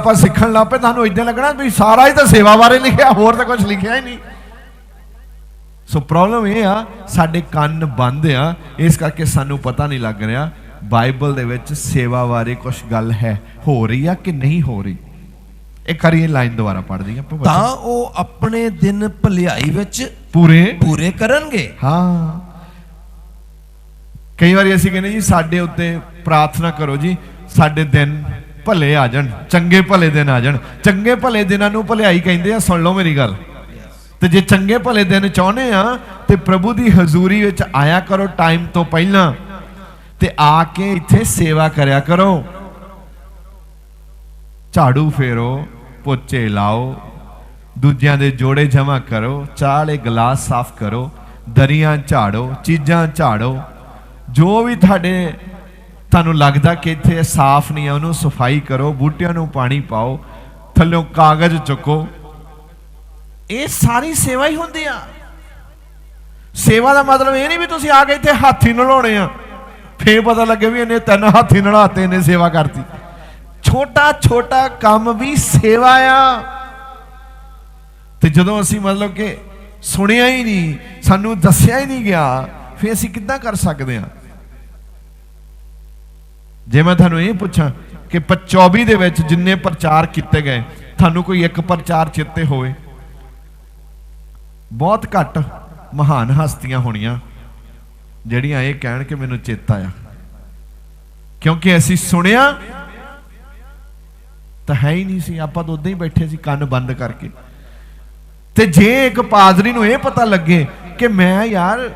ਆਪਾਂ ਸਿੱਖਣ ਲੱਗ ਪਏ ਤੁਹਾਨੂੰ ਇਦਾਂ ਲੱਗਣਾ ਵੀ ਸਾਰਾ ਹੀ ਤਾਂ ਸੇਵਾ ਬਾਰੇ ਲਿਖਿਆ ਹੋਰ ਤਾਂ ਕੁਝ ਲਿਖਿਆ ਹੀ ਨਹੀਂ। ਸੋ ਪ੍ਰੋਬਲਮ ਇਹ ਆ ਸਾਡੇ ਕੰਨ ਬੰਦ ਆ ਇਸ ਕਰਕੇ ਸਾਨੂੰ ਪਤਾ ਨਹੀਂ ਲੱਗ ਰਿਹਾ ਬਾਈਬਲ ਦੇ ਵਿੱਚ ਸੇਵਾ ਬਾਰੇ ਕੁਝ ਗੱਲ ਹੈ ਹੋ ਰਹੀ ਆ ਕਿ ਨਹੀਂ ਹੋ ਰਹੀ? ਇਹ ਲਾਈਨ ਦੁਬਾਰਾ ਪੜ੍ਹ ਦਈਏ ਆਪਾਂ ਤਾਂ ਉਹ ਆਪਣੇ ਦਿਨ ਭਲਾਈ ਵਿੱਚ ਪੂਰੇ? ਪੂਰੇ ਕਰਨਗੇ। ਹਾਂ। ਕਈ ਵਾਰੀ ਅਸੀਂ ਕਹਿੰਦੇ ਜੀ ਸਾਡੇ ਉੱਤੇ ਪ੍ਰਾਰਥਨਾ ਕਰੋ ਜੀ ਸਾਡੇ ਦਿਨ ਭਲੇ ਆ ਜਾਣ, ਚੰਗੇ ਭਲੇ ਦਿਨ ਆ ਜਾਣ। ਚੰਗੇ ਭਲੇ ਦਿਨਾਂ ਨੂੰ ਭਲਾਈ ਕਹਿੰਦੇ ਆ, ਸੁਣ ਲਓ ਮੇਰੀ ਗੱਲ। ਤੇ ਜੇ ਚੰਗੇ ਭਲੇ ਦਿਨ ਚਾਹੁੰਦੇ ਆ, ਤੇ ਪ੍ਰਭੂ ਦੀ ਹਜ਼ੂਰੀ ਵਿੱਚ ਆਇਆ ਕਰੋ ਟਾਈਮ ਤੋਂ ਪਹਿਲਾਂ ਤੇ ਆ ਕੇ ਇੱਥੇ ਸੇਵਾ ਕਰਿਆ ਕਰੋ। ਝਾੜੂ ਫੇਰੋ, ਪੋਚੇ ਲਾਓ, ਦੂਜਿਆਂ ਦੇ ਜੋੜੇ ਜਮਾ ਕਰੋ, ਚਾਹ ਵਾਲੇ ਗਲਾਸ ਸਾਫ਼ ਕਰੋ, ਦਰੀਆਂ ਝਾੜੋ, ਚੀਜ਼ਾਂ ਝਾੜੋ। ਜੋ ਵੀ ਤੁਹਾਡੇ ਤੁਹਾਨੂੰ ਲੱਗਦਾ ਕਿ ਇੱਥੇ ਸਾਫ਼ ਨਹੀਂ ਹੈ? ਉਹਨੂੰ ਸਫ਼ਾਈ ਕਰੋ, ਬੂਟਿਆਂ ਨੂੰ ਪਾਣੀ ਪਾਓ, ਥੱਲੋਂ ਕਾਗਜ਼ ਚੁੱਕੋ। ਇਹ ਸਾਰੀ ਸੇਵਾ ਹੀ ਹੁੰਦੀ ਆ। ਸੇਵਾ ਦਾ ਮਤਲਬ ਇਹ ਨਹੀਂ ਵੀ ਤੁਸੀਂ ਆ ਕੇ ਇੱਥੇ ਹਾਥੀ ਨਲਾਉਣੇ ਆ। ਫੇਰ ਪਤਾ ਲੱਗੇ ਵੀ ਇਹਨੇ ਤਿੰਨ ਹਾਥੀ ਨਲਾਤੇ, ਇਹਨੇ ਸੇਵਾ ਕਰਤੀ। ਛੋਟਾ ਛੋਟਾ ਕੰਮ ਵੀ ਸੇਵਾ ਆ। ਤੇ ਜਦੋਂ ਅਸੀਂ ਮਤਲਬ ਕਿ ਸੁਣਿਆ ਹੀ ਨਹੀਂ, ਸਾਨੂੰ ਦੱਸਿਆ ਹੀ ਨਹੀਂ ਗਿਆ, ਫੇਰ ਅਸੀਂ ਕਿੱਦਾਂ ਕਰ ਸਕਦੇ ਹਾਂ ਜੇ ਮੈਂ ਤੁਹਾਨੂੰ ਇਹ ਪੁੱਛਾਂ ਕਿ 24 ਦੇ ਵਿੱਚ ਜਿੰਨੇ ਪ੍ਰਚਾਰ ਕੀਤੇ ਗਏ, ਤੁਹਾਨੂੰ ਕੋਈ ਇੱਕ ਪ੍ਰਚਾਰ ਚੇਤੇ ਹੋਵੇ? ਬਹੁਤ ਘੱਟ ਮਹਾਨ ਹਸਤੀਆਂ ਹੋਣੀਆਂ ਜਿਹੜੀਆਂ ਇਹ ਕਹਿਣ ਕਿ ਮੈਨੂੰ ਚੇਤਾ ਆ। ਕਿਉਂਕਿ ਅਸੀਂ ਸੁਣਿਆ ਤਾਂ ਹੈ ਹੀ ਨਹੀਂ ਸੀ, ਆਪਾਂ ਤਾਂ ਉਦਾਂ ਹੀ ਬੈਠੇ ਸੀ ਕੰਨ ਬੰਦ ਕਰਕੇ। ਤੇ ਜੇ ਇੱਕ ਪਾਦਰੀ ਨੂੰ ਇਹ ਪਤਾ ਲੱਗੇ ਕਿ ਮੈਂ ਯਾਰ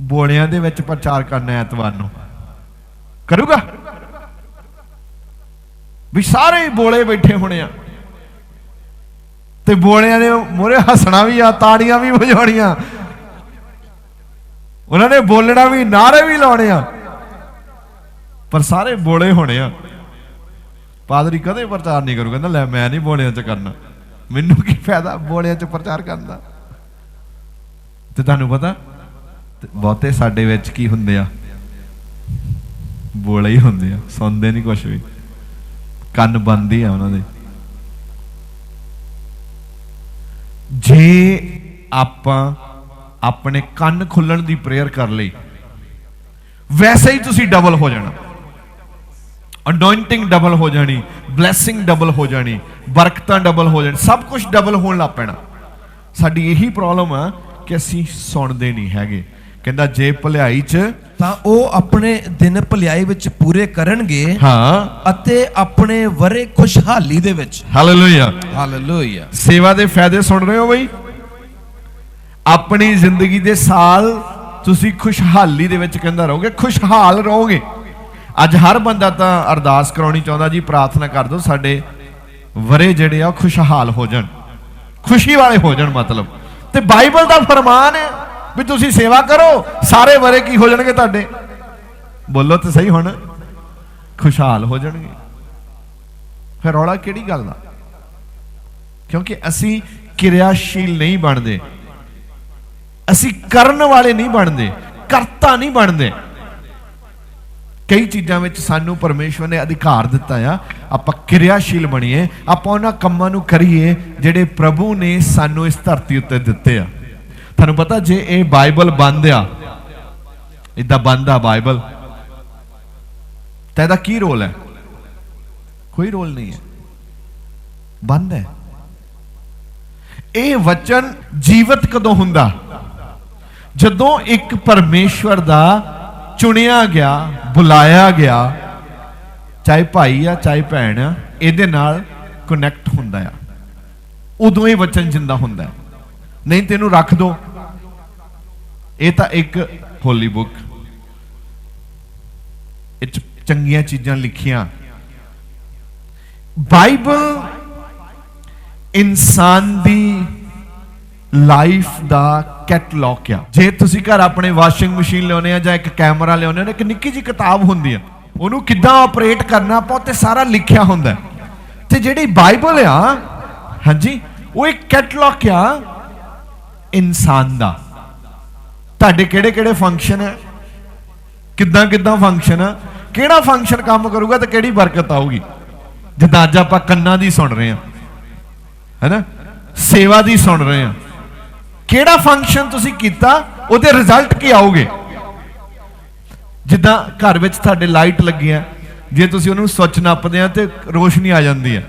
ਬੋਲਿਆਂ ਦੇ ਵਿੱਚ ਪ੍ਰਚਾਰ ਕਰਨਾ ਐਤਵਾਰ ਨੂੰ ਕਰੂਗਾ? ਵੀ ਸਾਰੇ ਬੋਲੇ ਬੈਠੇ ਹੋਣੇ ਆ। ਤੇ ਬੋਲਿਆਂ ਨੇ ਮੋਰੇ ਹੱਸਣਾ ਵੀ ਆ, ਤਾੜੀਆਂ ਵੀ ਵਜਾਉਣੀਆਂ। ਉਹਨਾਂ ਨੇ ਬੋਲਣਾ ਵੀ ਨਾਰੇ ਵੀ ਲਾਉਣੇ ਆ। ਪਰ ਸਾਰੇ ਬੋਲੇ ਹੋਣੇ ਆ। ਪਾਦਰੀ ਕਦੇ ਪ੍ਰਚਾਰ ਨਹੀਂ ਕਰੂ ਕਹਿੰਦਾ, ਲੈ ਮੈਂ ਨਹੀਂ ਬੋਲਿਆਂ 'ਚ ਕਰਨਾ। ਮੈਨੂੰ ਕੀ ਫਾਇਦਾ ਬੋਲਿਆਂ 'ਚ ਪ੍ਰਚਾਰ ਕਰਨ ਦਾ? ਤੇ ਤੁਹਾਨੂੰ ਪਤਾ, ਤੇ ਬਹੁਤੇ ਸਾਡੇ ਵਿੱਚ ਕੀ ਹੁੰਦੇ ਆ? ਬੋਲੇ ਹੀ ਹੁੰਦੇ ਆ, ਸੁਣਦੇ ਨਹੀਂ ਕੁਝ ਵੀ। ਕੰਨ ਬੰਦ ਹੀ ਆ ਉਹਨਾਂ ਦੇ। ਜੇ ਆਪਾਂ ਆਪਣੇ ਕੰਨ ਖੁੱਲਣ ਦੀ ਪ੍ਰੇਅਰ ਕਰ ਲਈ, ਵੈਸੇ ਹੀ ਤੁਸੀਂ ਡਬਲ ਹੋ ਜਾਣਾ। ਅਨੋਇੰਟਿੰਗ ਡਬਲ ਹੋ ਜਾਣੀ ਬਲੇਸਿੰਗ ਡਬਲ ਹੋ ਜਾਣੀ, ਬਰਕਤਾਂ ਡਬਲ ਹੋ ਜਾਣ, ਸਭ ਕੁਝ ਡਬਲ ਹੋਣ ਲੱਗ ਪੈਣਾ। ਸਾਡੀ ਇਹੀ ਪ੍ਰੋਬਲਮ ਆ ਕਿ ਅਸੀਂ ਸੁਣਦੇ ਨਹੀਂ ਹੈਗੇ। ਕਹਿੰਦਾ ਜੇ ਭਲਾਈ 'ਚ ਤਾਂ ਉਹ ਆਪਣੇ ਦਿਨ ਭਲਾਈ ਵਿੱਚ ਪੂਰੇ ਕਰਨਗੇ ਹਾਂ। ਅਤੇ ਆਪਣੇ ਵਰੇ ਖੁਸ਼ਹਾਲੀ ਦੇ ਵਿੱਚ। ਹਾਲੇਲੂਇਆ ਹਾਲੇਲੂਇਆ ਸੇਵਾ ਦੇ ਫਾਇਦੇ ਸੁਣ ਰਹੇ ਹੋ ਬਈ? ਆਪਣੀ ਜ਼ਿੰਦਗੀ ਦੇ ਸਾਲ ਤੁਸੀਂ ਖੁਸ਼ਹਾਲੀ ਦੇ ਵਿੱਚ ਕਹਿੰਦਾ ਰਹੋਗੇ ਖੁਸ਼ਹਾਲ ਰਹੋਗੇ। ਅੱਜ ਹਰ ਬੰਦਾ ਤਾਂ ਅਰਦਾਸ ਕਰਾਉਣੀ ਚਾਹੁੰਦਾ ਜੀ ਪ੍ਰਾਰਥਨਾ ਕਰ ਦਿਓ ਸਾਡੇ ਵਰੇ ਜਿਹੜੇ ਆ ਉਹ ਖੁਸ਼ਹਾਲ ਹੋ ਜਾਣ। ਖੁਸ਼ੀ ਵਾਲੇ ਹੋ ਜਾਣ ਮਤਲਬ। ਤੇ ਬਾਈਬਲ ਦਾ ਫਰਮਾਨ ਹੈ ਵੀ ਤੁਸੀਂ ਸੇਵਾ ਕਰੋ, ਸਾਰੇ ਵਰੇ ਕੀ ਹੋ ਜਾਣਗੇ ਤੁਹਾਡੇ? ਬੋਲੋ ਤੇ ਸਹੀ ਹੁਣ, ਖੁਸ਼ਹਾਲ ਹੋ ਜਾਣਗੇ। ਫਿਰ ਰੌਲਾ ਕਿਹੜੀ ਗੱਲ ਦਾ? ਕਿਉਂਕਿ ਅਸੀਂ ਕਿਰਿਆਸ਼ੀਲ ਨਹੀਂ ਬਣਦੇ। ਅਸੀਂ ਕਰਨ ਵਾਲੇ ਨਹੀਂ ਬਣਦੇ, ਕਰਤਾ ਨਹੀਂ ਬਣਦੇ। ਕਈ ਚੀਜ਼ਾਂ ਵਿੱਚ ਸਾਨੂੰ ਪਰਮੇਸ਼ਵਰ ਨੇ ਅਧਿਕਾਰ ਦਿੱਤਾ ਆ, ਆਪਾਂ ਕਿਰਿਆਸ਼ੀਲ ਬਣੀਏ, ਆਪਾਂ ਉਹਨਾਂ ਕੰਮਾਂ ਨੂੰ ਕਰੀਏ, ਜਿਹੜੇ ਪ੍ਰਭੂ ਨੇ ਸਾਨੂੰ ਇਸ ਧਰਤੀ ਉੱਤੇ ਦਿੱਤੇ ਆ। ਤੁਹਾਨੂੰ ਪਤਾ ਜੇ ਇਹ ਬਾਈਬਲ ਬੰਦ ਆ ਇਦਾਂ ਬੰਦ ਆ ਬਾਈਬਲ, ਤਾਂ ਇਹਦਾ ਕੀ ਰੋਲ ਹੈ? ਕੋਈ ਰੋਲ ਨਹੀਂ ਹੈ। ਬੰਦ ਹੈ। ਇਹ ਵਚਨ ਜੀਵਤ ਕਦੋਂ ਹੁੰਦਾ? ਜਦੋਂ ਇੱਕ ਪਰਮੇਸ਼ਵਰ ਦਾ ਚੁਣਿਆ ਗਿਆ, ਬੁਲਾਇਆ ਗਿਆ, ਚਾਹੇ ਭਾਈ ਆ, ਚਾਹੇ ਭੈਣ ਆ, ਇਹਦੇ ਨਾਲ ਕਨੈਕਟ ਹੁੰਦਾ ਆ। ਉਦੋਂ ਹੀ ਵਚਨ ਜਿੰਦਾ ਹੁੰਦਾ ਨਹੀਂ ਤੈਨੂੰ ਰੱਖ ਦੋ। ਇਹ ਤਾਂ ਇੱਕ ਹੋਲੀ ਬੁੱਕ ਇਹ 'ਚ ਚੰਗੀਆਂ ਚੀਜ਼ਾਂ ਲਿਖੀਆਂ। ਬਾਈਬਲ ਇਨਸਾਨ ਦੀ ਲਾਈਫ ਦਾ ਕੈਟਲੌਗ ਆ। ਜੇ ਤੁਸੀਂ ਘਰ ਆਪਣੇ ਵਾਸ਼ਿੰਗ ਮਸ਼ੀਨ ਲਿਆਉਨੇ ਆ ਜਾਂ ਇੱਕ ਕੈਮਰਾ ਲਿਆਉਨੇ ਆ ਇੱਕ ਨਿੱਕੀ ਜੀ ਕਿਤਾਬ ਹੁੰਦੀ ਆ, ਉਹਨੂੰ ਕਿੱਦਾਂ ਆਪਰੇਟ ਕਰਨਾ, ਆਪਾਂ ਉੱਤੇ ਸਾਰਾ ਲਿਖਿਆ ਹੁੰਦਾ ਹੈ। ਤੇ ਜਿਹੜੀ ਬਾਈਬਲ ਆ, ਹਾਂਜੀ, ਉਹ ਇੱਕ ਕੈਟਲੌਗ ਆ ਇਨਸਾਨ ਦਾ। ਤੁਹਾਡੇ ਕਿਹੜੇ ਕਿਹੜੇ ਫੰਕਸ਼ਨ ਹੈ? ਕਿੱਦਾਂ ਕਿੱਦਾਂ ਫੰਕਸ਼ਨ ਆ ਕਿਹੜਾ ਫੰਕਸ਼ਨ ਕੰਮ ਕਰੂਗਾ ਤੇ ਕਿਹੜੀ ਬਰਕਤ ਆਊਗੀ? ਜਿੱਦਾਂ ਅੱਜ ਆਪਾਂ ਕੰਨਾਂ ਦੀ ਸੁਣ ਰਹੇ ਹਾਂ, ਹੈਨਾ? ਸੇਵਾ ਦੀ ਸੁਣ ਰਹੇ ਹਾਂ। ਕਿਹੜਾ ਫੰਕਸ਼ਨ ਤੁਸੀਂ ਕੀਤਾ, ਉਹਦੇ ਰਿਜ਼ਲਟ ਕੀ ਆਉਗੇ ਜਿੱਦਾਂ ਘਰ ਵਿੱਚ ਤੁਹਾਡੇ ਲਾਈਟ ਲੱਗੀਆਂ, ਜੇ ਤੁਸੀਂ ਉਹਨੂੰ ਸੁੱਚ ਨੱਪਦੇ ਆ ਤੇ ਰੋਸ਼ਨੀ ਆ ਜਾਂਦੀ ਹੈ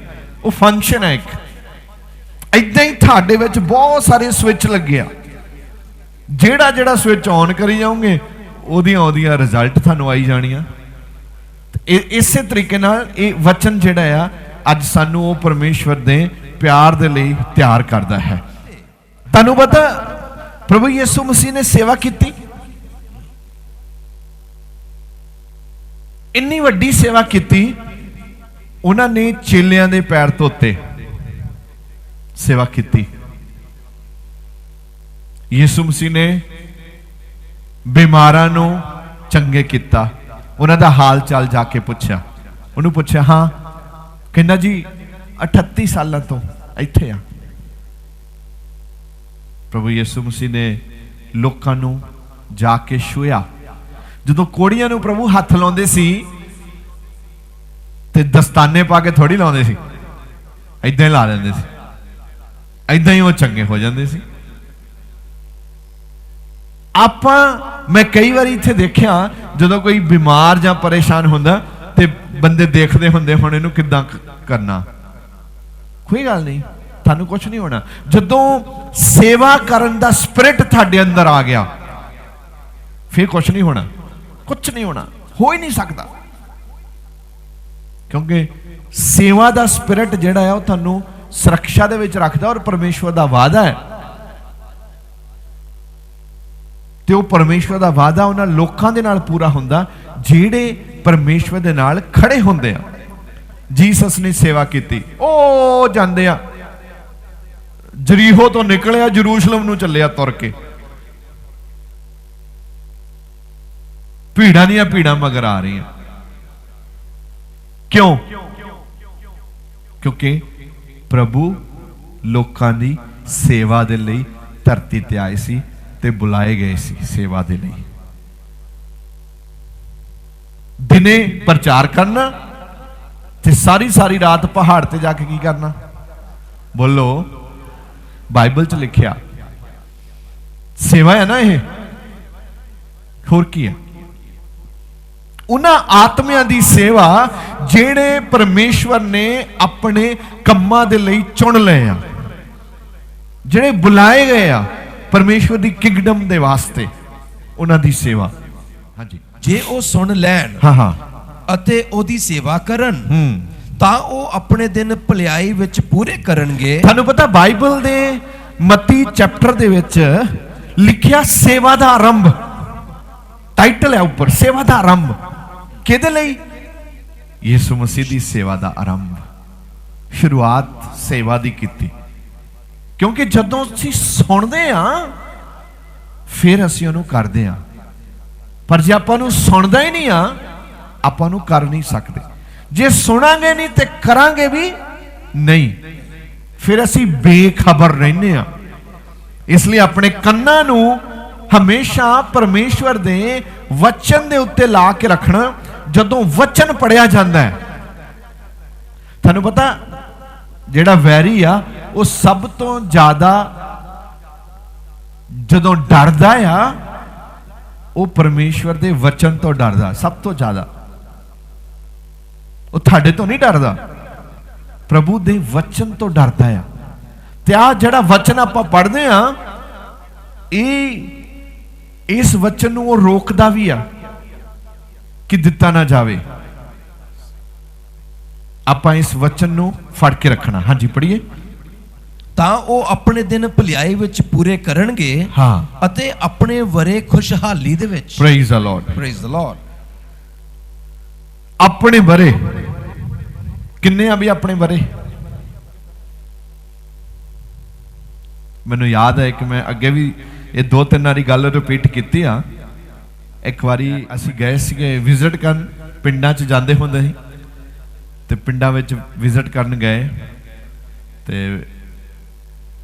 ਉਹ ਫੰਕਸ਼ਨ ਹੈ ਇੱਕ। ਇਦਾਂ ਹੀ ਤੁਹਾਡੇ ਵਿੱਚ ਬਹੁਤ ਸਾਰੇ ਸਵਿਚ ਲੱਗੇ ਆ। ਜਿਹੜਾ ਜਿਹੜਾ ਸਵਿਚ ਆਨ ਕਰੀ ਜਾਓਗੇ, ਉਹਦੀਆਂ ਉਹਦੀਆਂ ਰਿਜ਼ਲਟ ਤੁਹਾਨੂੰ ਆਈ ਜਾਣੀਆਂ। ਇਸੇ ਤਰੀਕੇ ਨਾਲ ਇਹ ਵਚਨ ਜਿਹੜਾ ਆ, ਅੱਜ ਸਾਨੂੰ ਉਹ ਪਰਮੇਸ਼ਵਰ ਦੇ ਪਿਆਰ ਦੇ ਲਈ ਤਿਆਰ ਕਰਦਾ ਹੈ। ਤੁਹਾਨੂੰ ਪਤਾ, ਪ੍ਰਭੂ ਯਿਸੂ ਮਸੀਹ ਨੇ ਸੇਵਾ ਕੀਤੀ। ਇੰਨੀ ਵੱਡੀ ਸੇਵਾ ਕੀਤੀ, ਉਹਨਾਂ ਨੇ ਚੇਲਿਆਂ ਦੇ ਪੈਰ ਧੋਤੇ। ਸੇਵਾ ਕੀਤੀ। ਯਿਸੂ ਮਸੀਹ ਨੇ ਬਿਮਾਰਾਂ ਨੂੰ ਚੰਗੇ ਕੀਤਾ। ਉਹਨਾਂ ਦਾ ਹਾਲ ਚਾਲ ਜਾ ਕੇ ਪੁੱਛਿਆ। ਉਹਨੂੰ ਪੁੱਛਿਆ, ਹਾਂ, ਕਹਿੰਦਾ ਜੀ 38 ਸਾਲਾਂ ਤੋਂ ਇੱਥੇ ਆ। ਪ੍ਰਭੂ ਯਿਸੂ ਮਸੀਹ ਨੇ ਲੋਕਾਂ ਨੂੰ ਜਾ ਕੇ ਛੂਇਆ ਜਦੋਂ ਕੋੜੀਆਂ ਨੂੰ ਪ੍ਰਭੂ ਹੱਥ ਲਾਉਂਦੇ ਸੀ, ਤੇ ਦਸਤਾਨੇ ਪਾ ਕੇ ਥੋੜੀ ਲਾਉਂਦੇ ਸੀ ਇਦਾਂ ਹੀ ਲਾ ਲੈਂਦੇ ਸੀ। ਇਦਾਂ ਹੀ ਉਹ ਚੰਗੇ ਹੋ ਜਾਂਦੇ ਸੀ। ਆਪਾਂ, ਮੈਂ ਕਈ ਵਾਰੀ ਇੱਥੇ ਦੇਖਿਆ, ਜਦੋਂ ਕੋਈ ਬਿਮਾਰ ਜਾਂ ਪਰੇਸ਼ਾਨ ਹੁੰਦਾ ਤੇ ਬੰਦੇ ਦੇਖਦੇ ਹੁੰਦੇ ਹੁਣ ਇਹਨੂੰ ਕਿੱਦਾਂ ਕਰਨਾ। ਕੋਈ ਗੱਲ ਨਹੀਂ, ਤੁਹਾਨੂੰ ਕੁਝ ਨਹੀਂ ਹੋਣਾ। ਜਦੋਂ ਸੇਵਾ ਕਰਨ ਦਾ ਸਪਿਰਿਟ ਤੁਹਾਡੇ ਅੰਦਰ ਆ ਗਿਆ, ਫਿਰ ਕੁਝ ਨਹੀਂ ਹੋਣਾ। ਕੁਝ ਨਹੀਂ ਹੋਣਾ, ਹੋ ਹੀ ਨਹੀਂ ਸਕਦਾ। ਕਿਉਂਕਿ ਸੇਵਾ ਦਾ ਸਪਿਰਿਟ ਜਿਹੜਾ ਹੈ ਉਹ ਤੁਹਾਨੂੰ ਸੁਰੱਖਿਆ ਦੇ ਵਿੱਚ ਰੱਖਦਾ ਔਰ ਪਰਮੇਸ਼ਵਰ ਦਾ ਵਾਅਦਾ ਹੈ। ਤੇ ਉਹ ਪਰਮੇਸ਼ਵਰ ਦਾ ਵਾਅਦਾ ਉਹਨਾਂ ਲੋਕਾਂ ਦੇ ਨਾਲ ਪੂਰਾ ਹੁੰਦਾ, ਜਿਹੜੇ ਪਰਮੇਸ਼ਵਰ ਦੇ ਨਾਲ ਖੜੇ ਹੁੰਦੇ ਆ। ਜੀਸਸ ਨੇ ਸੇਵਾ ਕੀਤੀ। ਉਹ ਜਾਂਦੇ ਆ। ਜਰੀਹੋ ਤੋਂ ਨਿਕਲਿਆ, ਜਰੂਸ਼ਲਮ ਨੂੰ ਚੱਲਿਆ ਤੁਰ ਕੇ। ਭੀੜਾਂ ਦੀਆਂ ਭੀੜਾਂ ਮਗਰ ਆ ਰਹੀਆਂ। ਕਿਉਂ? ਕਿਉਂਕਿ ਪ੍ਰਭੂ ਲੋਕਾਂ ਦੀ ਸੇਵਾ ਦੇ ਲਈ ਧਰਤੀ ਤੇ ਆਏ ਸੀ। ਤੇ ਬੁਲਾਏ ਗਏ ਸੀ ਸੇਵਾ ਦੇ ਲਈ। ਦਿਨੇ ਪ੍ਰਚਾਰ ਕਰਨਾ ਤੇ ਸਾਰੀ ਸਾਰੀ ਰਾਤ ਪਹਾੜ ਤੇ ਜਾ ਕੇ ਕੀ ਕਰਨਾ? ਬੋਲੋ, ਬਾਈਬਲ 'ਚ ਲਿਖਿਆ, ਸੇਵਾ ਹੈ ਨਾ ਇਹ? ਹੋਰ ਕੀ ਹੈ? ਉਹਨਾਂ ਆਤਮਿਆਂ ਦੀ ਸੇਵਾ ਜਿਹੜੇ ਪਰਮੇਸ਼ਵਰ ਨੇ ਆਪਣੇ ਕੰਮਾਂ ਦੇ ਲਈ ਚੁਣ ਲਏ ਆ, ਜਿਹੜੇ ਬੁਲਾਏ ਗਏ ਆ ਪਰਮੇਸ਼ਵਰ ਦੀ ਕਿੰਗਡਮ ਦੇ ਵਾਸਤੇ ਉਹਨਾਂ ਦੀ ਸੇਵਾ। ਹਾਂਜੀ। ਜੇ ਉਹ ਸੁਣ ਲੈਣ ਹਾਂ ਹਾਂ। ਅਤੇ ਉਹਦੀ ਸੇਵਾ ਕਰਨ ਹੂੰ। ਤਾਂ ਉਹ ਆਪਣੇ ਦਿਨ ਭਲਾਈ ਵਿੱਚ ਪੂਰੇ ਕਰਨਗੇ। ਤੁਹਾਨੂੰ ਪਤਾ ਬਾਈਬਲ ਦੇ ਮਤੀ ਚੈਪਟਰ ਦੇ ਵਿੱਚ ਲਿਖਿਆ ਸੇਵਾ ਦਾ ਆਰੰਭ। ਟਾਈਟਲ ਹੈ ਉੱਪਰ ਸੇਵਾ ਦਾ ਆਰੰਭ। ਕਿਹਦੇ ਲਈ? ਯਿਸੂ ਮਸੀਹ ਦੀ ਸੇਵਾ ਦਾ ਆਰੰਭ। ਸ਼ੁਰੂਆਤ ਸੇਵਾ ਦੀ ਕੀਤੀ। ਕਿਉਂਕਿ ਜਦੋਂ ਅਸੀਂ ਸੁਣਦੇ ਆ ਫਿਰ ਅਸੀਂ ਉਹਨੂੰ ਕਰਦੇ ਆ ਪਰ ਜੇ ਆਪਾਂ ਨੂੰ ਸੁਣਦਾ ਹੀ ਨਹੀਂ ਆ ਆਪਾਂ ਨੂੰ ਕਰ ਨਹੀਂ ਸਕਦੇ। ਜੇ ਸੁਣਾਂਗੇ ਨਹੀਂ ਤੇ ਕਰਾਂਗੇ ਵੀ ਨਹੀਂ। ਫਿਰ ਅਸੀਂ ਬੇਖਬਰ ਰਹਿੰਦੇ ਆ ਇਸ ਲਈ ਆਪਣੇ ਕੰਨਾਂ ਨੂੰ ਹਮੇਸ਼ਾ ਪਰਮੇਸ਼ਵਰ ਦੇ ਵਚਨ ਦੇ ਉੱਤੇ ਲਾ ਕੇ ਰੱਖਣਾ, ਜਦੋਂ ਵਚਨ ਪੜਿਆ ਜਾਂਦਾ ਹੈ। ਤੁਹਾਨੂੰ ਪਤਾ ਜਿਹੜਾ ਵੈਰੀ ਆ, ਉਹ ਸਭ ਤੋਂ ਜ਼ਿਆਦਾ ਜਦੋਂ ਡਰਦਾ ਆ, ਉਹ ਪਰਮੇਸ਼ਵਰ ਦੇ ਵਚਨ ਤੋਂ ਡਰਦਾ, ਸਭ ਤੋਂ ਜ਼ਿਆਦਾ। ਉਹ ਤੁਹਾਡੇ ਤੋਂ ਨਹੀਂ ਡਰਦਾ। ਪ੍ਰਭੂ ਦੇ ਵਚਨ ਤੋਂ ਡਰਦਾ ਆ। ਤੇ ਆ ਜਿਹੜਾ ਵਚਨ ਆਪਾਂ ਪੜ੍ਹਦੇ ਆ, ਇਹ, ਇਸ ਵਚਨ ਨੂੰ ਉਹ ਰੋਕਦਾ ਵੀ ਆ ਕਿ ਦਿੱਤਾ ਨਾ ਜਾਵੇ। ਆਪਾਂ ਇਸ ਵਚਨ ਨੂੰ ਫੜ ਕੇ ਰੱਖਣਾ। ਹਾਂਜੀ ਪੜ੍ਹੀਏ। ਤਾਂ ਉਹ ਆਪਣੇ ਦਿਨ ਭਲਾਈ ਵਿੱਚ ਪੂਰੇ ਕਰਨਗੇ ਹਾਂ। ਅਤੇ ਆਪਣੇ ਵਰੇ ਖੁਸ਼ਹਾਲੀ ਦੇ ਵਿੱਚ। Praise the lord praise the lord ਆਪਣੇ ਬਰੇ ਕਿੰਨੇ ਆ ਵੀ ਆਪਣੇ ਬਰੇ ਮੈਨੂੰ ਯਾਦ ਹੈ ਕਿ ਮੈਂ ਅੱਗੇ ਵੀ ਇਹ ਦੋ ਤਿੰਨ ਵਾਰੀ ਗੱਲ ਰਿਪੀਟ ਕੀਤੀ ਆ। ਇੱਕ ਵਾਰੀ ਅਸੀਂ ਗਏ ਸੀਗੇ ਵਿਜ਼ਿਟ ਕਰਨ ਪਿੰਡਾਂ 'ਚ ਜਾਂਦੇ ਹੁੰਦੇ ਸੀ। ਤੇ ਪਿੰਡਾਂ ਵਿੱਚ ਵਿਜ਼ਿਟ ਕਰਨ ਗਏ ਤੇ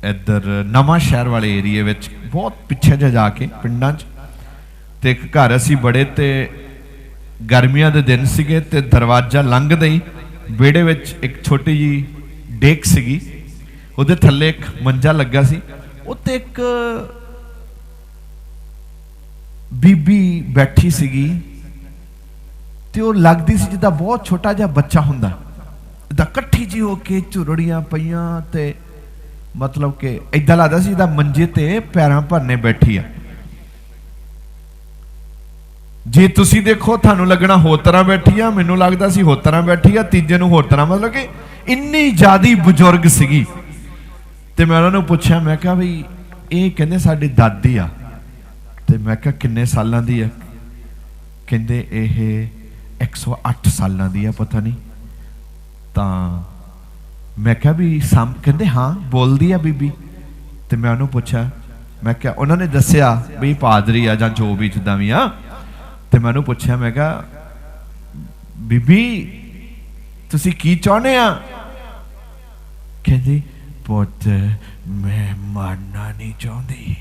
ਇੱਧਰ ਨਵਾਂ ਸ਼ਹਿਰ ਵਾਲੇ ਏਰੀਏ ਵਿੱਚ ਬਹੁਤ ਪਿੱਛੇ ਜਿਹਾ ਜਾ ਕੇ ਪਿੰਡਾਂ 'ਚ ਤੇ ਇੱਕ ਘਰ ਅਸੀਂ ਬੜੇ ਤੇ ਗਰਮੀਆਂ ਦੇ ਦਿਨ ਸੀਗੇ ਤੇ ਦਰਵਾਜ਼ਾ ਲੰਘਦੇ ਹੀ ਵਿਹੜੇ ਵਿੱਚ ਇੱਕ ਛੋਟੀ ਜੀ ਡੇਕ ਸੀਗੀ, ਉਹਦੇ ਥੱਲੇ ਇੱਕ ਮੰਜਾ ਲੱਗਾ ਸੀ ਉੱਤੇ ਇੱਕ ਬੀਬੀ ਬੈਠੀ ਸੀਗੀ ਤੇ ਉਹ ਲੱਗਦੀ ਸੀ ਜਿੱਦਾਂ ਬਹੁਤ ਛੋਟਾ ਜਿਹਾ ਬੱਚਾ ਹੁੰਦਾ। ਇਦਾਂ ਇਕੱਠੀ ਜੀ ਹੋ ਕੇ ਝੁਰੜੀਆਂ ਪਈਆਂ ਤੇ ਮਤਲਬ ਕਿ ਇਦਾਂ ਲੱਗਦਾ ਸੀ ਜਿੱਦਾਂ ਮੰਜੇ ਤੇ ਪੈਰਾਂ ਭਰਨੇ ਬੈਠੀ ਆ। ਜੇ ਤੁਸੀਂ ਦੇਖੋ ਤੁਹਾਨੂੰ ਲੱਗਣਾ ਹੋਰ ਤਰ੍ਹਾਂ ਬੈਠੀ ਆ, ਮੈਨੂੰ ਲੱਗਦਾ ਸੀ ਹੋਰ ਤਰ੍ਹਾਂ ਬੈਠੀ ਆ, ਤੀਜੇ ਨੂੰ ਹੋਰ ਤਰ੍ਹਾਂ, ਮਤਲਬ ਕਿ ਇੰਨੀ ਜ਼ਿਆਦੀ ਬਜ਼ੁਰਗ ਸੀਗੀ। ਤੇ ਮੈਂ ਉਹਨਾਂ ਨੂੰ ਪੁੱਛਿਆ, ਮੈਂ ਕਿਹਾ ਵੀ ਇਹ ਕਹਿੰਦੇ ਸਾਡੀ ਦਾਦੀ ਆ। ਤੇ ਮੈਂ ਕਿਹਾ, ਕਿੰਨੇ ਸਾਲਾਂ ਦੀ ਆ? ਕਹਿੰਦੇ, ਇਹ 108 ਸਾਲਾਂ ਦੀ ਆ, ਪਤਾ ਨਹੀਂ। ਤਾਂ ਮੈਂ ਕਿਹਾ ਵੀ ਸਮ, ਕਹਿੰਦੇ, ਹਾਂ, ਬੋਲਦੀ ਆ ਬੀਬੀ। ਤੇ ਮੈਂ ਉਹਨੂੰ ਪੁੱਛਿਆ, ਮੈਂ ਕਿਹਾ, ਉਹਨਾਂ ਨੇ ਦੱਸਿਆ ਵੀ ਪਾਦਰੀ ਆ ਜਾਂ ਜੋ ਵੀ ਜਿੱਦਾਂ ਵੀ ਆ। ਤੇ ਮੈਂ ਉਹਨੂੰ ਪੁੱਛਿਆ, ਮੈਂ ਕਿਹਾ, ਬੀਬੀ, ਤੁਸੀਂ ਕੀ ਚਾਹੁੰਦੇ ਆ? ਕਹਿੰਦੀ, ਪੁੱਤ, ਮੈਂ ਮਰਨਾ ਨਹੀਂ ਚਾਹੁੰਦੀ।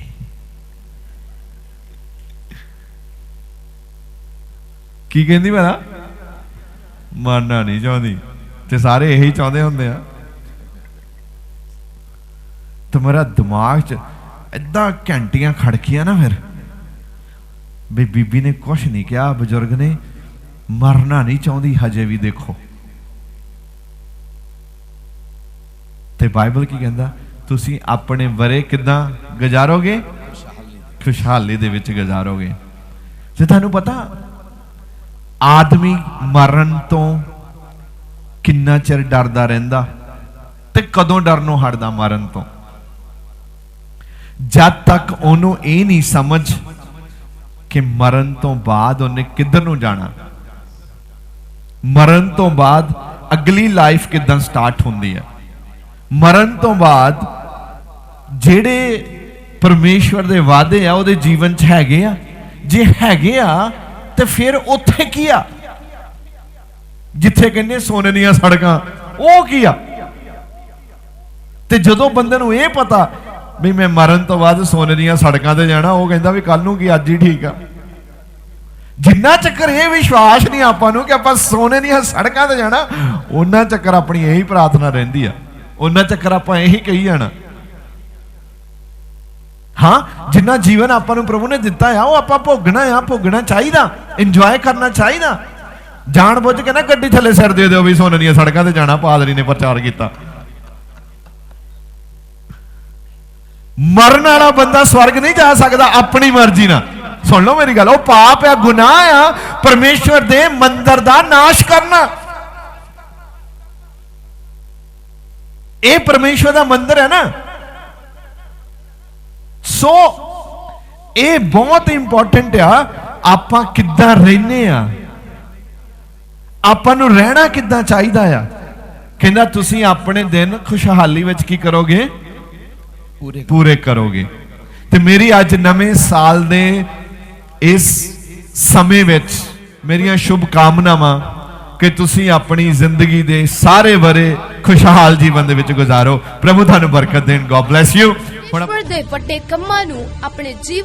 ਕੀ ਕਹਿੰਦੀ ਮੇਰਾ ਮਰਨਾ ਨਹੀਂ ਚਾਹੁੰਦੀ। ਤੇ ਸਾਰੇ ਇਹੀ ਚਾਹੁੰਦੇ ਹੁੰਦੇ ਆ। ਤੇ ਦਿਮਾਗ 'ਚ ਇਦਾਂ ਘੰਟੀਆਂ ਖੜਕੀਆਂ ਨਾ ਫਿਰ। ਵੀ ਬੀਬੀ ਨੇ ਕੁਝ ਨਹੀਂ ਕਿਹਾ, ਬਜ਼ੁਰਗ ਨੇ ਮਰਨਾ ਨਹੀਂ ਚਾਹੁੰਦੀ, ਹਜੇ ਵੀ ਦੇਖੋ। ਤੇ ਬਾਈਬਲ ਕੀ ਕਹਿੰਦਾ, ਤੁਸੀਂ ਆਪਣੇ ਬਰੇ ਕਿਦਾਂ ਗੁਜ਼ਾਰੋਗੇ? ਖੁਸ਼ਹਾਲੀ ਦੇ ਵਿੱਚ ਗੁਜ਼ਾਰੋਗੇ। ਤੇ ਤੁਹਾਨੂੰ ਪਤਾ ਆਦਮੀ ਮਰਨ ਤੋਂ ਕਿੰਨਾ ਚਿਰ ਡਰਦਾ ਰਹਿੰਦਾ ਤੇ ਕਦੋਂ ਡਰਨੋਂ ਹਟਦਾ ਮਰਨ ਤੋਂ? ਜਦ ਤੱਕ ਉਹਨੂੰ ਇਹ ਨਹੀਂ ਸਮਝ ਕਿ ਮਰਨ ਤੋਂ ਬਾਅਦ ਉਹਨੇ ਕਿੱਧਰ ਨੂੰ ਜਾਣਾ। ਮਰਨ ਤੋਂ ਬਾਅਦ ਅਗਲੀ ਲਾਈਫ ਕਿਦਾਂ ਸਟਾਰਟ ਹੁੰਦੀ ਹੈ? ਮਰਨ ਤੋਂ ਬਾਅਦ ਜਿਹੜੇ ਪਰਮੇਸ਼ਵਰ ਦੇ ਵਾਅਦੇ ਆ, ਉਹਦੇ ਜੀਵਨ 'ਚ ਹੈਗੇ ਆ, ਜੇ ਹੈਗੇ ਆ ਤੇ ਫਿਰ ਉੱਥੇ ਕੀ ਆ? ਜਿੱਥੇ ਕਹਿੰਦੇ ਸੋਨੇ ਦੀਆਂ ਸੜਕਾਂ, ਉਹ ਕੀ ਆ? ਤੇ ਜਦੋਂ ਬੰਦੇ ਨੂੰ ਇਹ ਪਤਾ ਵੀ ਮੈਂ ਮਰਨ ਤੋਂ ਬਾਅਦ ਸੋਨੇ ਦੀਆਂ ਸੜਕਾਂ ਤੇ ਜਾਣਾ, ਉਹ ਕਹਿੰਦਾ ਵੀ ਕੱਲ ਨੂੰ ਕੀ ਅੱਜ ਹੀ ਠੀਕ ਆ। ਜਿੰਨਾ ਚੱਕਰ ਇਹ ਵਿਸ਼ਵਾਸ ਨਹੀਂ ਆਪਾਂ ਨੂੰ ਕਿ ਆਪਾਂ ਸੋਨੇ ਦੀਆਂ ਸੜਕਾਂ ਤੇ ਜਾਣਾ, ਉਹਨਾਂ ਚੱਕਰ ਆਪਣੀ ਇਹੀ ਪ੍ਰਾਰਥਨਾ ਰਹਿੰਦੀ ਆ। ਉਹਨਾਂ ਚੱਕਰ ਆਪਾਂ ਇਹੀ ਕਹੀ ਜਾਣਾ। ਹਾਂ, ਜਿੰਨਾ ਜੀਵਨ ਆਪਾਂ ਨੂੰ ਪ੍ਰਭੂ ਨੇ ਦਿੱਤਾ ਆ, ਉਹ ਆਪਾਂ ਭੋਗਣਾ ਆ, ਭੋਗਣਾ ਚਾਹੀਦਾ। ਇੰਜੋਏ ਕਰਨਾ ਚਾਹੀਦਾ ਜਾਣ ਬੁੱਝ ਕੇ ਨਾ ਗੱਡੀ ਥੱਲੇ ਸਿਰ ਦੇ ਦਿਓ ਵੀ ਸੋਨੇ ਸੜਕਾਂ ਤੇ ਜਾਣਾ ਪਾਦਰੀ ਨੇ ਪ੍ਰਚਾਰ ਕੀਤਾ। ਮਰਨ ਵਾਲਾ ਬੰਦਾ ਸਵਰਗ ਨਹੀਂ ਜਾ ਸਕਦਾ, ਆਪਣੀ ਮਰਜ਼ੀ ਨਾਲ। ਸੁਣ ਲਓ ਮੇਰੀ ਗੱਲ, ਉਹ ਪਾਪ ਆ, ਗੁਨਾਹ ਆ, ਪਰਮੇਸ਼ਵਰ ਦੇ ਮੰਦਰ ਦਾ ਨਾਸ਼ ਕਰਨਾ। ਇਹ ਪਰਮੇਸ਼ਵਰ ਦਾ ਮੰਦਰ ਹੈ ਨਾ। ਸੋ ਇਹ ਬਹੁਤ ਇੰਪੋਰਟੈਂਟ ਆ ਆਪਾਂ ਕਿੱਦਾਂ ਰਹਿੰਦੇ ਆ? ਆਪਾਂ ਨੂੰ ਰਹਿਣਾ ਕਿੱਦਾਂ ਚਾਹੀਦਾ ਆ? ਕਹਿੰਦਾ ਤੁਸੀਂ ਆਪਣੇ ਦਿਨ ਖੁਸ਼ਹਾਲੀ ਵਿੱਚ ਕੀ ਕਰੋਗੇ? ਪੂਰੇ ਪੂਰੇ ਕਰੋਗੇ। ਤੇ ਮੇਰੀ ਅੱਜ ਨਵੇਂ ਸਾਲ ਦੇ ਇਸ ਸਮੇਂ ਵਿੱਚ ਮੇਰੀਆਂ ਸ਼ੁਭ ਕਾਮਨਾਵਾਂ ਕਿ ਤੁਸੀਂ ਆਪਣੀ ਜ਼ਿੰਦਗੀ ਦੇ ਸਾਰੇ ਬਰੇ ਖੁਸ਼ਹਾਲ ਜੀਵਨ ਦੇ ਵਿੱਚ ਗੁਜ਼ਾਰੋ। ਪ੍ਰਭੂ ਤੁਹਾਨੂੰ ਬਰਕਤ ਦੇਣ। ਗੋਡ ਬlesਸ ਯੂ ਹੁਣ ਦੇ ਵੱਡੇ ਕੰਮਾਂ ਨੂੰ ਆਪਣੇ ਜੀਵਨ